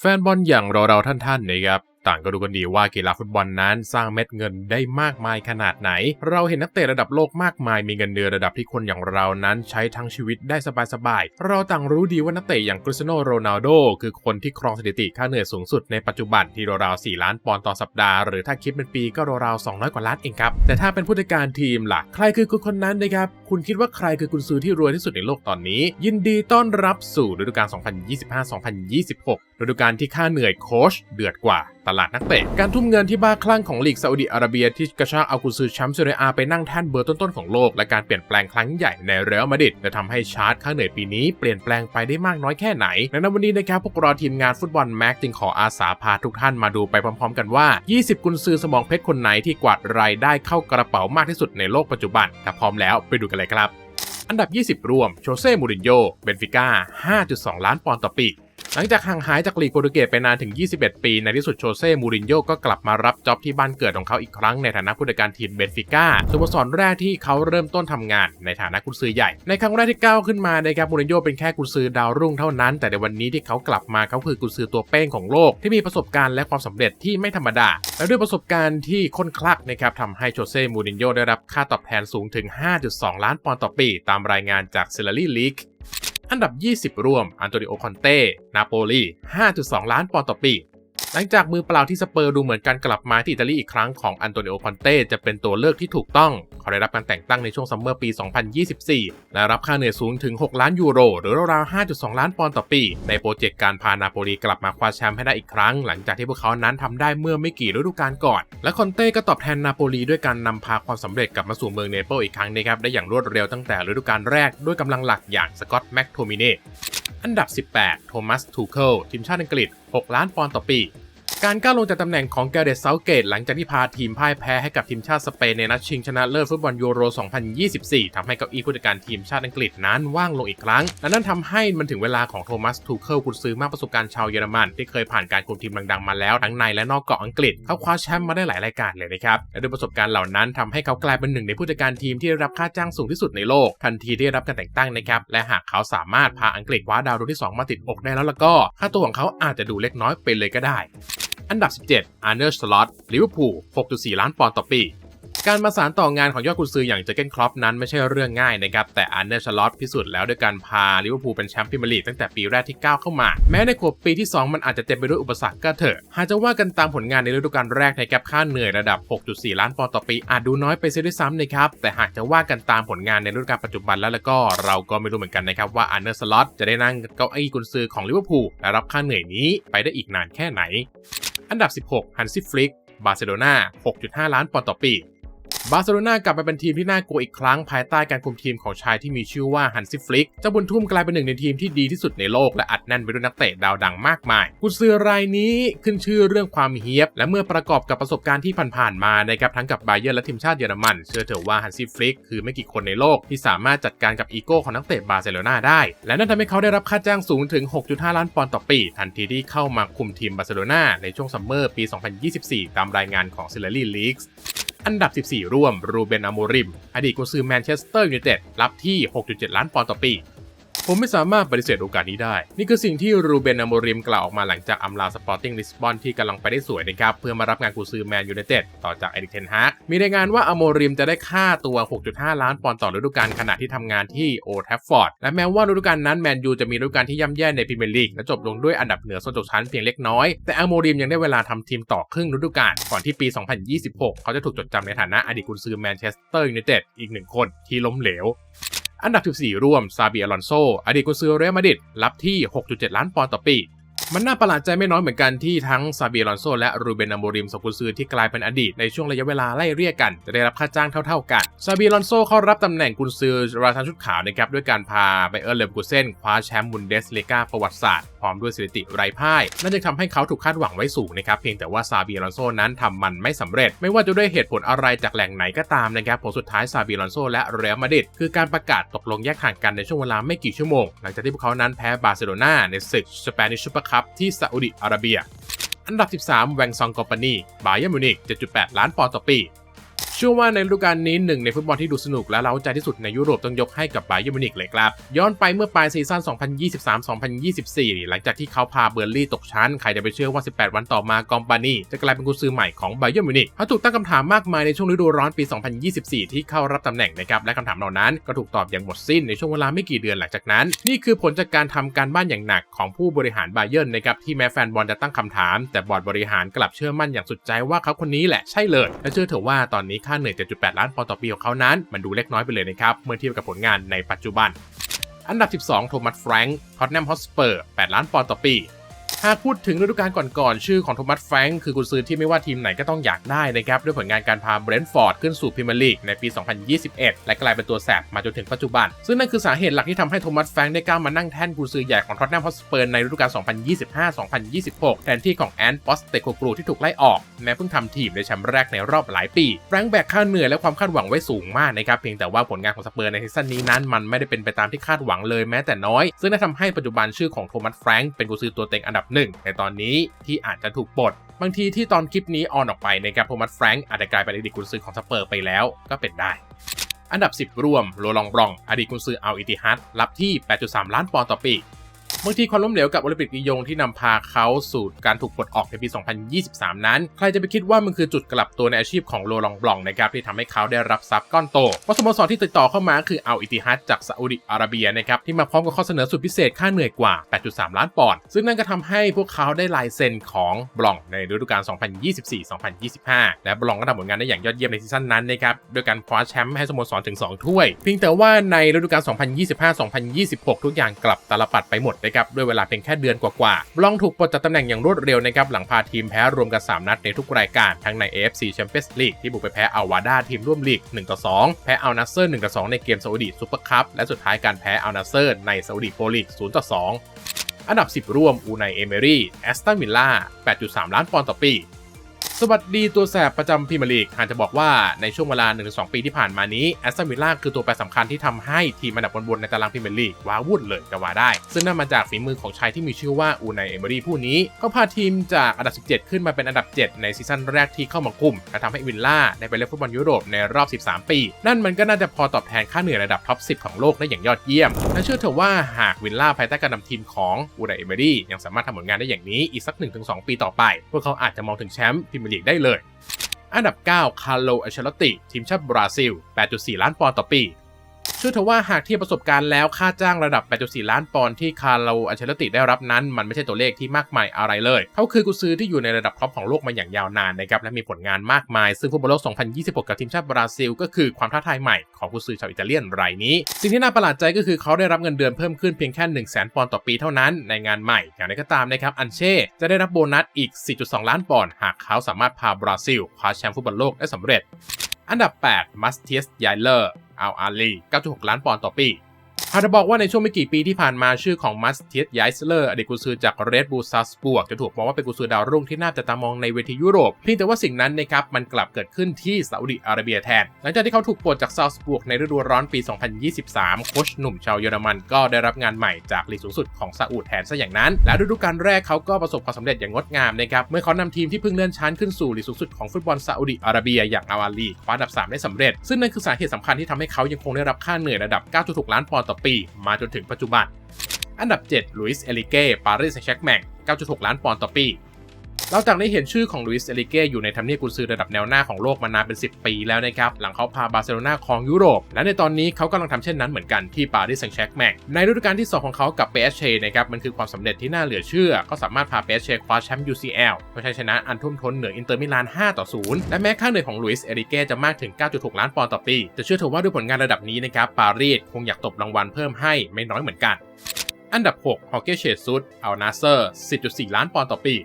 แฟนบอลอย่างเราๆท่านๆนะครับ ต่างก็รู้กันดีว่ากีฬาฟุตบอลนั้นสร้างเม็ดเงินได้มากมายขนาดไหน เราเห็นนักเตะระดับโลกมากมายมีเงินเดือนระดับที่คนอย่างเรานั้นใช้ทั้งชีวิตได้สบายๆ เราต่างรู้ดีว่านักเตะอย่างคริสตียโนโรนัลโดคือคนที่ครองสถิติค่าเหนื่อยสูงสุดในปัจจุบันที่ราวๆ4ล้านปอนด์ต่อสัปดาห์หรือถ้าคิดเป็นปีก็ราวๆ200กว่าล้านเองครับ แต่ถ้าเป็นผู้จัดการทีมล่ะ ใครคือคนคนนั้นนะครับ คุณคิดว่าใครคือกุนซือที่รวยที่สุดในโลกตอนนี้ ยินดีต้อนรับสู่ฤดูกาล 2025-2026 ฤดูกาลที่ค่าเหนื่อยโค้ชเดือดกว่า ตลาดนักเตะ การทุ่มเงินที่บ้าคลั่งของลีกซาอุดิอาระเบียที่กระชากเอากุซือแชมป์เซเรียอาไปนั่งแท่นเบอร์ต้นๆของโลก และการเปลี่ยนแปลงครั้งใหญ่ในเรอัลมาดริดจะทำให้ชาร์ตค่างเหนือปีนี้เปลี่ยนแปลงไปได้มากน้อยแค่ไหนในวันนี้นะครับพวกเราทีมงานฟุตบอลแม็กจึงขออาสาพาทุกท่านมาดูไปพร้อม ๆ กันว่า 20 กุนซือสมองเพชรคนไหนที่กวาดรายได้เข้ากระเป๋ามากที่สุดในโลกปัจจุบันถ้าพร้อมแล้วไปดูกันเลยครับ อันดับ 20 รวม โชเซ่ มูรินโญ่ เบนฟิก้า 5.2 ล้านปอนด์ต่อปี หลังจากห่างหายจากลีกโปรตุเกสไปนานถึง 21 ปี ในที่สุดโชเซ่มูรินโญ่ก็กลับมารับจ็อบที่บ้านเกิดของเขาอีกครั้งในฐานะผู้จัดการทีมเบนฟิก้าสโมสรแรกที่เขาเริ่มต้นทำงานในฐานะกุนซือใหญ่ ในครั้งแรกที่ก้าวขึ้นมานะครับมูรินโญ่เป็นแค่กุนซือดาวรุ่งเท่านั้น แต่ในวันนี้ที่เขากลับมาเขาคือกุนซือตัวเป้งของโลกที่มีประสบการณ์และความสำเร็จที่ไม่ธรรมดา และด้วยประสบการณ์ที่ค้นคลักนะครับทำให้โชเซ่มูรินโญ่ได้รับค่าตอบแทนสูงถึง 5.2 ล้านปอนด์ต่อปี ตามรายงานจากเซลารีลีก อันดับ 20ร่วมอันโตนิโอคอนเต้ นาโปลี 5.2 ล้านปอนด์ต่อปี หลังจากมือเปล่าที่สเปอร์ดูเหมือนการกลับมาที่อิตาลีอีกครั้งของอันโตนิโอคอนเต้จะเป็นตัวเลือกที่ถูกต้อง เขาได้รับการแต่งตั้งในช่วงซัมเมอร์ปี 2024 และรับค่าเหนื่อยสูงถึง 6 ล้านยูโร หรือราวๆ 5.2 ล้านปอนด์ต่อปี ในโปรเจกต์การพานาโปลีกลับมาคว้าแชมป์ให้ได้อีกครั้ง หลังจากที่พวกเขานั้นทำได้เมื่อไม่กี่ฤดูกาลก่อน และคอนเต้ก็ตอบแทนนาโปลีด้วยการนำพาความสำเร็จกลับมาสู่เมืองเนเปิลอีกครั้งนะครับได้อย่างรวดเร็วตั้งแต่ฤดูกาลแรกด้วยกำลังหลักอย่างสกอตแม็กโทมิเน่ อันดับ 18 โทมัส ทูเคิลทีมชาติอังกฤษ 6 ล้านปอนด์ต่อปี การก้าวลงจากตำแหน่งของแกเรตเซาเกตหลังจากที่พาทีมพ่ายแพ้ให้กับทีมชาติสเปนในนัดชิงชนะเลิศฟุตบอลยูโร 2024ทำให้เก้าอี้ผู้จัดการทีมชาติอังกฤษนั้นว่างลงอีกครั้ง และนั่นทำให้มันถึงเวลาของโทมัส ทูเคิลกุนซือมากประสบการณ์ชาวเยอรมัน ที่เคยผ่านการคุมทีมดังๆมาแล้วทั้งในและนอกเกาะอังกฤษ เขาคว้าแชมป์มาได้หลายรายการเลยนะครับและด้วยประสบการณ์เหล่านั้นทำให้เขากลายเป็นหนึ่งในผู้จัดการทีมที่ได้รับค่าจ้างสูงที่สุดในโลก ทันทีที่ได้รับการแต่งตั้งนะครับและหากเขาสามารถพาอังกฤษคว้าดาวดวงที่สองมาติดอกได้แล้วแล้วก็ค่าตัวของเขาอาจจะดูเล็กน้อยไปเลยก็ได้ อันดับ 17 อาร์เนอร์สล็อตลิเวอร์พูล 6.4 ล้านปอนด์ต่อปี การมาสานต่องานของยอดกุนซืออย่างเจเกนครอปนั้นไม่ใช่เรื่องง่ายนะครับ แต่อาร์เนอร์สล็อตพิสูจน์แล้วด้วยการพาลิเวอร์พูลเป็นแชมป์พรีเมียร์ลีกตั้งแต่ปีแรกที่ก้าวเข้ามา แม้ในขวบปีที่ 2 มันอาจจะเต็มไปด้วยอุปสรรคก็เถอะ หากจะว่ากันตามผลงานในฤดูกาลแรกนะครับค่าเหนื่อยระดับ 6.4 ล้านปอนด์ต่อปีอาจดูน้อยไปเสียด้วยซ้ำนะครับแต่หากจะว่ากันตามผลงานในฤดูกาลปัจจุบันแล้วแล้วก็เราก็ไม่รู้เหมือนกันนะครับว่าอาร์เนอร์สล็อตจะได้นั่งเก้าอี้กุนซือของลิเวอร์พูลและรับค่าเหนื่อยนี้ไปได้อีกนานแค่ไหน อันดับ 16ฮันซิฟลิกบาร์เซโลนา6.5 ล้านปอนด์ต่อปี บาร์เซโลนากลับมาเป็นทีมที่น่ากลัวอีกครั้งภายใต้การคุมทีมของชายที่มีชื่อว่าฮันซิฟลิก เจ้าบุญทุ่มกลายเป็นหนึ่งในทีมที่ดีที่สุดในโลกและอัดแน่นไปด้วยนักเตะดาวดังมากมาย กุซือรายนี้ขึ้นชื่อเรื่องความเฮียบและเมื่อประกอบกับประสบการณ์ที่ผ่านๆมานะครับทั้งกับไบเยอร์และทีมชาติเยอรมัน เชื่อเถอะว่าฮันซิฟลิกคือไม่กี่คนในโลกที่สามารถจัดการกับอีโก้ของนักเตะบาร์เซโลนาได้ และนั่นทำให้เขาได้รับค่าจ้างสูงถึง 6.5 ล้านปอนด์ต่อปี ทันทีที่เข้ามาคุมทีมบาร์เซโลนาในช่วงซัมเมอร์ปี 2024 ตามรายงานของซิลลีลีกส์ อันดับ 14 ร่วมรูเบนอโมริม อดีตกุนซือแมนเชสเตอร์ยูไนเต็ดรับที่ 6.7 ล้านปอนด์ต่อปี ผมไม่สามารถปฏิเสธโอกาสนี้ได้ นี่คือสิ่งที่รูเบนอโมริมกล่าวออกมาหลังจากอำลาสปอร์ติ้งลิสบอนที่กำลังไปได้สวยนะครับ เพื่อมารับงานกุนซือแมนยูไนเต็ดต่อจากเอริกเทนฮากมีรายงานว่าอโมริมจะได้ค่าตัว 6.5 ล้านปอนด์ต่อฤดูกาลขณะที่ทำงานที่โอทัฟฟอร์ดและแม้ว่าฤดูกาลนั้นแมนยูจะมีฤดูกาลที่ย่ำแย่ในพรีเมียร์ลีกและจบลงด้วยอันดับเหนือโซนตกชั้นเพียงเล็กน้อยแต่อโมริมยังได้เวลาทำทีมต่อครึ่งฤดูกาลก่อนที่ปี 2026 เขาจะถูกจดจำในฐานะอดีตกุนซือแมนเชสเตอร์ยูไนเต็ดอีกหนึ่งคนที่ล้มเหลว อันดับ 14 ร่วมซาบีอลอนโซอดีตกุนซือเรอัลมาดริดรับที่ 6.7 ล้านปอนด์ต่อปี มันน่าประหลาดใจไม่น้อยเหมือนกันที่ทั้งซาบีอลอนโซและรูเบนอโมริมสองกุนซือที่กลายเป็นอดีตในช่วงระยะเวลาไล่เรียกกัน จะได้รับค่าจ้างเท่าๆกัน ซาบีอลอนโซเข้ารับตำแหน่งกุนซือราชันชุดขาวนะครับด้วยการพาไบเออร์เลมกูเซนคว้าแชมป์บุนเดสเลกาประวัติศาสตร์พร้อมด้วยสถิติไร้พ่ายนั่นจึงทำให้เขาถูกคาดหวังไว้สูงนะครับเพียงแต่ว่าซาบีอลอนโซนั้นทำมันไม่สำเร็จ ไม่ว่าจะด้วยเหตุผลอะไรจากแหล่งไหนก็ตามนะครับผลสุดท้ายซาบีอลอนโซและเรอัลมาดริดคือการประกาศตกลงแยกห่างกันในช่วงเวลาไม่กี่ชั่วโมงหลังจากที่พวกเขานั้นแพ้บาร์เซโลนาในศึกสเปนิชซูเปอร์คัพที่ซาอุดิอาระเบีย อันดับ 13 แวงซองคอมพานีบาเยอร์มิวนิก7.8 ล้านปอนด์ต่อปี เชื่อว่าในฤดูกาลนี้หนึ่งในฟุตบอลที่ดูสนุกและเร้าใจที่สุดในยุโรปต้องยกให้กับไบเยอร์มิวนิกเลยครับย้อนไปเมื่อปลายซีซั่น 2023-2024 หลังจากที่เขาพาเบอร์ลี่ตกชั้น ใครจะไปเชื่อว่า 18 วันต่อมากอมปานีจะกลายเป็นกุญซือใหม่ของไบเยอร์มิวนิกเขาถูกตั้งคำถามมากมายในช่วงฤดูร้อนปี 2024 ที่เข้ารับตำแหน่งนะครับและคำถามเหล่านั้นก็ถูกตอบอย่างหมดสิ้นในช่วงเวลาไม่กี่เดือนหลังจากนั้น นี่คือผลจากการทำการบ้านอย่างหนักของผู้บริหารไบเยอร์นะครับที่แม้แฟนบอลจะตั้งคำถาม แต่บอร์ดบริหารกลับเชื่อมั่นอย่างสุดใจว่าเขาคนนี้แหละใช่เลยและเชื่อเถอะว่าตอนนี้ค่าเหนื่อย 7.8 ล้านปอนด์ต่อปีของเขานั้น มันดูเล็กน้อยไปเลยนะครับ เมื่อเทียบกับผลงานในปัจจุบัน อันดับ 12 โทมัสแฟรงค์ทอตแนมฮอสเปอร์ 8 ล้านปอนด์ต่อปี หากพูดถึงฤดูกาลก่อนๆ ชื่อของโทมัสแฟรงค์คือกุญซือที่ไม่ว่าทีมไหนก็ต้องอยากได้นะครับด้วยผลงานการพาเบรนท์ฟอร์ดขึ้นสู่พรีเมียร์ลีกในปี 2021 และกลายเป็นตัวแสบมาจนถึงปัจจุบัน ซึ่งนั่นคือสาเหตุหลักที่ทำให้โทมัสแฟรงค์ได้ก้าวมานั่งแท่นกุญซือใหญ่ของท็อตแนมฮอสเปอร์ในฤดูกาล 2025-2026 แทนที่ของแอนปอสเตโกกรูที่ถูกไล่ออกแม้เพิ่งทำทีมได้แชมป์แรกในรอบหลายปีแฟรงค์แบกค่าเหนื่อยและความคาดหวังไว้สูงมากนะครับเพียงแต่ว่าผลงานของสเปอร์ในซีซั่นนี้นั้นมันไม่ได้เป็นไปตามที่คาดหวังเลยแม้แต่น้อย ซึ่งได้ทำให้ปัจจุบันชื่อของโทมัสแฟรงค์เป็นกุญซือตัวเต็งอันดับหนึ่งในตอนนี้ที่อาจจะถูกปลดบางทีที่ตอนคลิปนี้ออนออกไปนะครับโทมัสแฟรงค์อาจจะกลายเป็นอดีตกุนซือของสเปอร์ไปแล้วก็เป็นได้ อันดับ 10รวมโรลองบรอง อดีตกุนซือเอาอิติฮัดรับที่ 8.3 ล้านปอนด์ต่อปี บางทีความล้มเหลวกับโอลิมปิกลียงที่นำพาเขาสู่การถูกปลดออกในปี 2023 นั้น ใครจะไปคิดว่ามันคือจุดกลับตัวในอาชีพของโรลองบลองนะครับที่ทำให้เขาได้รับทรัพย์ก้อนโตเพราะสโมสรที่ติดต่อเข้ามาคือเอัลอิติฮัดจากซาอุดิอาระเบียนะครับที่มาพร้อมกับข้อเสนอสุดพิเศษค่าเหนื่อยกว่า 8.3 ล้านปอนด์ซึ่งนั่นก็ทำให้พวกเขาได้ลายเซ็นของบลองในฤดูกาล 2024-2025 และบลองก็ทำผลงานได้อย่างยอดเยี่ยมในซีซั่นนั้นนะครับโดยการคว้าแชมป์ให้สโมสรถึง 2 ถ้วย เพียงแต่ว่าในฤดูกาล 2025-2026 ทุกอย่างกลับตาลปัดไปหมดนะครับด้วยเวลาเพียงแค่เดือนกว่าๆลองถูกปลดจากตำแหน่งอย่างรวดเร็วนะครับหลังพาทีมแพ้รวมกัน 3 นัดในทุกรายการทั้งใน AFC Champions League ที่บุกไปแพ้อาวาดาทีมร่วมลีก1-2แพ้อัลนัสเซอร์1-2ในเกมซาอุดีซูเปอร์คัพและสุดท้ายการแพ้อัลนัสเซอร์ในซาอุดีโปลีก0-2อันดับ 10 ร่วมอูไนเอเมรี่แอสตันวิลล่า8.3 ล้านปอนด์ต่อปี สวัสดีตัวแสบประจำพรีเมียร์ลีกหากจะบอกว่าในช่วงเวลา 1-2 ปีที่ผ่านมานี้แอสตันวิลล่าคือตัวแปรสำคัญที่ทำให้ทีมอันดับบนๆในตารางพรีเมียร์ลีกว้าวุ่นเลยก็ว่าได้ ซึ่งนั่นมาจากฝีมือของชายที่มีชื่อว่าอูไนเอเมรี่ผู้นี้เขาพาทีมจากอันดับ 17 ขึ้นมาเป็นอันดับ 7 ในซีซั่นแรกที่เข้ามาคุมและทำให้วิลล่าได้ไปเล่นฟุตบอลยุโรปในรอบ 13 ปี นั่นมันก็น่าจะพอตอบแทนค่าเหนื่อยระดับท็อป 10 ของโลกได้อย่างยอดเยี่ยมและเชื่อเถอะว่าหากวิลล่าภายใต้การนำทีมของอูไนเอเมรี่ยังสามารถทำผลงานได้อย่างนี้อีกสัก1-2 ปีต่อไป พวกเขาอาจจะมองถึงแชมป์พรีเมียร์ลีกได้เลย อันดับ 9 คาร์โล อัชลติ ทีมชาติบราซิล 8.4 ล้านปอนด์ต่อปี เชื่อเถอะว่าหากเทียบประสบการณ์แล้วค่าจ้างระดับ 8.4 ล้านปอนด์ที่คาร์โลอัชลติได้รับนั้น มันไม่ใช่ตัวเลขที่มากมายอะไรเลย เขาคือกุซือที่อยู่ในระดับท็อปของโลกมาอย่างยาวนานนะครับและมีผลงานมากมาย ซึ่งฟุตบอลโลก 2026 กับทีมชาติบราซิล ก็คือความท้าทายใหม่ของกุซือชาวอิตาเลียนรายนี้ สิ่งที่น่าประหลาดใจก็คือเขาได้รับเงินเดือนเพิ่มขึ้นเพียงแค่ 1 0 0 0 0แปอนด์ต่อปีเท่านั้นในงานใหม่ อย่างไรก็ตามนะครับอันเช่จะได้รับโบนัสอีก 4.2 ล้านปอนด์หากเขาสามารถพาบราซิลคว้าแชมป์ฟุตบอลโลกได้สำเร็จ อันดับ 8 มัสเทียสไยเลอร์ อัลอาลี 9.6 ล้านปอนด์ต่อปี หากจะบอกว่าในช่วงไม่กี่ปีที่ผ่านมาชื่อของมัสเทียสไยเลอร์อดีตกุซือจากเรดบูลซัสบวกจะถูกมองว่าเป็นกุซือดาวรุ่งที่น่าจะตามองในเวทียุโรปเพียงแต่ว่าสิ่งนั้นนะครับมันกลับเกิดขึ้นที่ซาอุดิอาระเบียแทน หลังจากที่เขาถูกปลดจากซาสบวกในฤดูร้อนปี 2023 โค้ชหนุ่มชาวเยอรมันก็ได้รับงานใหม่จากลีกสูงสุดของซาอุดแทนซะอย่างนั้น และฤดูกาลแรกเขาก็ประสบความสำเร็จอย่างงดงามนะครับเมื่อเขานำทีมที่เพิ่งเลื่อนชั้นขึ้นสู่ลีกสูงสุดของฟุตบอลซาอุดิอาระเบียอย่างอาอาลีคว้าอันดับ 3 ได้สำเร็จ ซึ่งนั่นคือสาเหตุสำคัญที่ทำให้เขายังคงได้รับค่าเหนื่อยระดับ 9.6 ล้านปอนด์ต่อปี มาจนถึงปัจจุบัน อันดับ 7 ลุยส์ เอลิเก้ ปารีสแซงต์แชร์กแมง9.6 ล้านปอนด์ต่อปี เราจากได้เห็นชื่อของลุยส์เอลิเก้อยู่ในทำเนียบกุนซือระดับแนวหน้าของโลกมานานเป็น 10 ปีแล้วนะครับ หลังเขาพาบาร์เซโลนาครองยุโรป และในตอนนี้เขากำลังทำเช่นนั้นเหมือนกันที่ปารีสแซงต์แชร์กแมงในฤดูกาลที่ 2 ของเขากับเปเชนะครับ มันคือความสำเร็จที่น่าเหลือเชื่อ ก็สามารถพาเปเชคว้าแชมป์ UCL เพื่อชัยชนะอันทุ่มทนเหนืออินเตอร์มิลาน 5 ต่อ 0 และแม้ค่าเหนื่อยของลุยส์เอลิเก้จะมากถึง 9.6 ล้านปอนด์ต่อปีแต่เชื่อเถอะว่าด้วยผลงานระดับนี้นะครับปารีสคงอยากตบรางวัลเพิ่มให้ไม่น้อยเหมือนกัน อันดับ 6 ฮอเกเชซุดอัลนาเซอร์ 10.4 ล้านปอนด์ต่อปี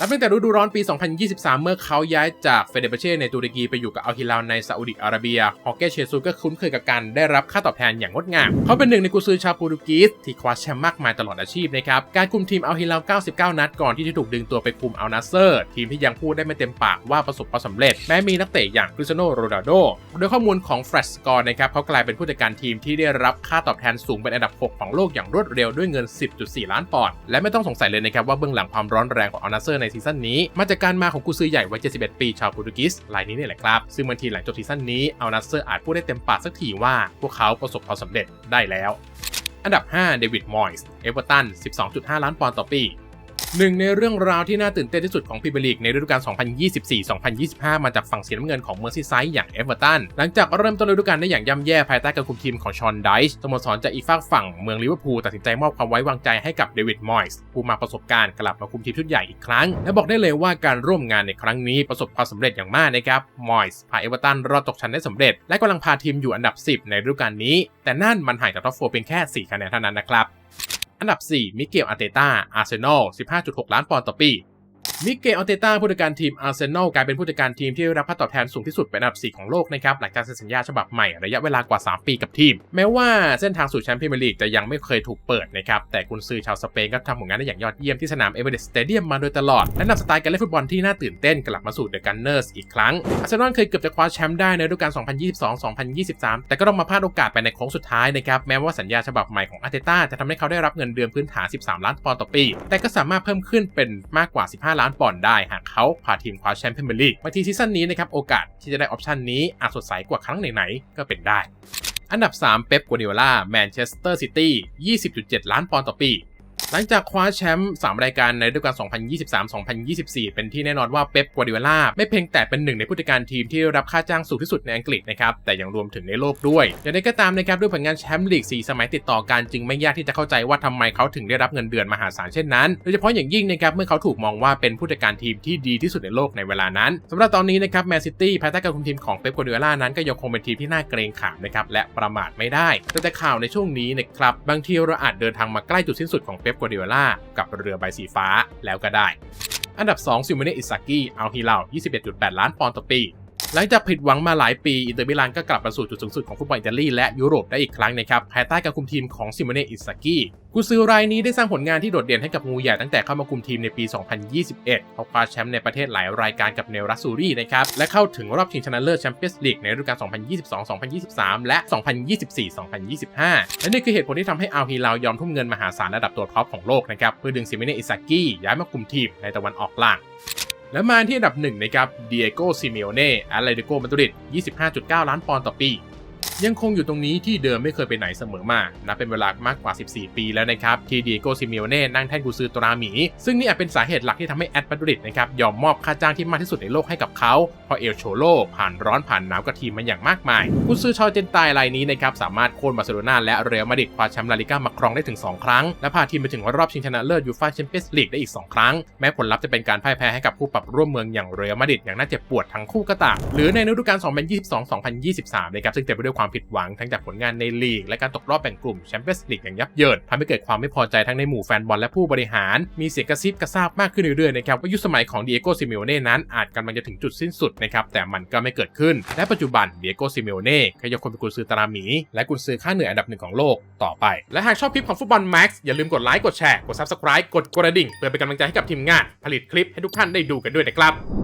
นับตั้งแต่ฤดูร้อนปี 2023 เมื่อเขาย้ายจากเฟเดเบเช่ในตุรกีไปอยู่กับอัลฮิลาลในซาอุดิอาระเบีย ฮอเกเชซุดก็คุ้นเคยกับการได้รับค่าตอบแทนอย่างงดงาม เขาเป็นหนึ่งในกุซือชาวโปรตุเกสที่คว้าแชมป์มากมายตลอดอาชีพนะครับ การคุมทีมอัลฮิลาล 99 นัดก่อนที่จะถูกดึงตัวไปคุมอัลนาเซอร์ ทีมที่ยังพูดได้ไม่เต็มปากว่าประสบความสำเร็จ แม้มีนักเตะอย่างคริสเตียโนโรนัลโด โดยข้อมูลของ f r e s h Score นะครับเขากลายเป็นผู้จัดการทีมที่ได้รับค่าตอบแทนสูงเป็นอันดับ 6 ของโลกอย่างรวดเร็วด้วยเงิน 10.4 ล้านปอนด์ และไม่ต้องสงสัยเลยนะครับว่าเบื้องหลังความร้อนแรงของอัลนาเซอร์ในซีซั่นนี้ มาจากการมาของกุซือใหญ่วัย71 ปีชาวโปรตุเกสรายนี้นี่แหละครับ ซึ่งบางทีหลังจบซีซั่นนี้เอานัสเซอร์อาจพูดได้เต็มปากสักทีว่าพวกเขาประสบความสำเร็จได้แล้ว อันดับ 5 เดวิด มอยส์ เอเวอร์ตัน 12.5 ล้านปอนด์ต่อปี หนึ่งในเรื่องราวที่น่าตื่นเต้นที่สุดของพรีเมียร์ลีกในฤดูกาล 2024-2025 มาจากฝั่งสีน้ำเงินของเมอร์ซีไซด์อย่างเอเวอร์ตัน หลังจากเริ่มต้นฤดูกาลได้อย่างย่ำแย่ภายใต้การคุมทีมของชอนไดส์สโมสรจากอีกฝากฝั่งเมืองลิเวอร์พูลตัดสินใจมอบความไว้วางใจให้กับเดวิดมอยส์ผู้มาประสบการณ์กลับมาคุมทีมชุดใหญ่อีกครั้ง และบอกได้เลยว่าการร่วมงานในครั้งนี้ประสบความสำเร็จอย่างมากนะครับมอยส์พาเอเวอร์ตันรอดตกชั้นได้สำเร็จ และกำลังพาทีมอยู่อันดับ 10 ในฤดูกาลนี้ แต่นั่นมันห่างจากท็อปโฟเพียงแค่ 4 คะแนนเท่านั้นนะครับ อันดับ 4 มิเกลอาร์เตต้าอาร์เซนอล 15.6 ล้านปอนด์ต่อปี มิเกลอาร์เตต้าผู้จัดการทีมอาร์เซนอลกลายเป็นผู้จัดการทีมที่ได้รับค่าตอบแทนสูงที่สุดเป็นอันดับ 4 ของโลกนะครับหลังจากเซ็นสัญญาฉบับใหม่ระยะเวลากว่า 3 ปีกับทีม แม้ว่าเส้นทางสู่แชมป์พรีเมียร์ลีกจะยังไม่เคยถูกเปิดนะครับแต่กุนซือชาวสเปนก็ทำผลงานได้อย่างยอดเยี่ยมที่สนามเอเวอเรสต์สเตเดียมมาโดยตลอดและนำสไตล์การเล่นฟุตบอลที่น่าตื่นเต้นกลับมาสู่เดอะกันเนอร์สอีกครั้งอาร์เซนอลเคยเกือบจะคว้าแชมป์ได้ในฤดูกาล 2022-2023 แต่ก็ต้องมาพลาดโอกาสไปในโค้งสุดท้ายนะครับแม้ว่าสัญญาฉบับใหม่ของอาร์เตต้าจะทำให้เขาได้รับเงินเดือนพื้นฐาน 13 ล้านปอนด์ต่อปี แต่ก็สามารถเพิ่มขึ้นเป็นมากกว่า 15 ล้านปอนได้หากเขาพาทีมคว้าแชมป์พรีเมียร์ลีกบางทีซีซั่นนี้นะครับโอกาสที่จะได้ออปชันนี้อาจสดใสกว่าครั้งไหนๆก็เป็นได้ อันดับ 3 เป๊ปกัวเดโอล่าแมนเชสเตอร์ซิตี้20.7 ล้านปอนด์ต่อปี หลังจากคว้าแชมป์3รายการในฤดูกาล 2023-2024 เป็นที่แน่นอนว่าเป๊ปกัวเดโอล่าไม่เพียงแต่เป็นหนึ่งในผู้จัดการทีมที่รับค่าจ้างสูงที่สุดในอังกฤษนะครับ แต่ยังรวมถึงในโลกด้วย อย่างไรก็ตามนะครับ ด้วยผลงานแชมป์ลีก 4 สมัยติดต่อกันจึงไม่ยากที่จะเข้าใจว่าทำไมเขาถึงได้รับเงินเดือนมหาศาลเช่นนั้น โดยเฉพาะอย่างยิ่งนะครับ เมื่อเขาถูกมองว่าเป็นผู้จัดการทีมที่ดีที่สุดในโลกในเวลานั้นสำหรับตอนนี้นะครับแมนซิตี้ภายใต้การคุมทีมของเป๊ปกัวเดโอล่านั้นก็ยังคงเป็นทีมที่น่าเกรงขามนะครับและประมาทไม่ได้แต่ข่าวในช่วงนี้นะครับบางทีเราอาจเดินทางมาใกล้จุดสิ้นสุดของเป๊ปกัวเดโอล่ากับเรือใบสีฟ้าแล้วก็ได้ อันดับ2ซิมเมเนอิซากิอัลฮิลา21.8 ล้านปอนด์ต่อปี หลังจากผิดหวังมาหลายปี อินเตอร์มิลานก็กลับมาสู่จุดสูงสุดของฟุตบอลอิตาลีและยุโรปได้อีกครั้งนะครับภายใต้การคุมทีมของซิมเมเน่อิซากิกุซือรายนี้ได้สร้างผลงานที่โดดเด่นให้กับงูใหญ่ตั้งแต่เข้ามาคุมทีมในปี 2021เขาคว้าแชมป์ในประเทศหลายรายการกับเนลรัสซูรีนะครับและเข้าถึงรอบชิงชนะเลิศแชมเปี้ยนส์ลีกในฤดูกาล 2022-2023 และ 2024-2025 และนี่คือเหตุผลที่ทำให้อัลฮิลาลยอมทุ่มเงินมหาศาลระดับตัวท็อปของโลกนะครับเพื่อดึงซิมเมเน่อิซากิย้ายมาคุมทีมในตะวันออกกลาง และมาที่อันดับหนึ่งนะครับเดียโกซิเมโอเน่แอตเลติโกมาดริด25.9 ล้านปอนด์ต่อปี ยังคงอยู่ตรงนี้ที่เดิมไม่เคยไปไหนเสมอมา นับเป็นเวลามากกว่า 14 ปีแล้วนะครับ ที่เดียโกซิเมโอเน่นั่งแท่นกุซือตราหมี ซึ่งนี่อาจเป็นสาเหตุหลักที่ทำให้แอตมาดริดนะครับยอมมอบค่าจ้างที่มากที่สุดในโลกให้กับเขาเพราะเอลโชโลผ่านร้อนผ่านหนาวกับทีมมาอย่างมากมาย กุซือชาวเจนไตรายนี้นะครับสามารถโค่นบาร์เซโลนาและเรอัลมาดริดคว้าแชมป์ลาลิก้ามาครองได้ถึง 2 ครั้ง และพาทีมไปถึงรอบชิงชนะเลิศยูฟ่าแชมเปี้ยนส์ลีกได้อีก 2 ครั้ง แม้ผลลัพธ์จะเป็นการพ่ายแพ้ให้กับคู่ปรับร่วมเมืองอย่างเรอัลมาดริดอย่างน่าเจ็บปวดทั้งคู่ก็ตามหรือในฤดูกาล2022-2023นะครับซึ่งเต็มไปด้วยความความผิดหวังทั้งจากผลงานในลีก และการตกรอบแบ่งกลุ่มแชมเปี้ยนส์ลีกอย่างยับเยินทำให้เกิดความไม่พอใจทั้งในหมู่แฟนบอลและผู้บริหาร มีเสียงกระซิบกระซาบมากขึ้นเรื่อยๆนะครับว่ายุคสมัยของเดียโกซิเมโอเน่นั้นอาจกำลังจะถึงจุดสิ้นสุดนะครับแต่มันก็ไม่เกิดขึ้น และปัจจุบันเดียโกซิเมโอเน่ก็ยังคงเป็นกุนซือตราหมี และกุนซือค่าเหนื่อยอันดับหนึ่งของโลกต่อไป และหากชอบคลิปของฟุตบอลแม็กซ์อย่าลืมกดไลค์กดแชร์กด subscribe กดกระดิ่งเพื่อเป็นกำลังใจให้กับทีมงาน ผลิตคลิปให้ทุกท่านได้ดูกันด้วยนะครับ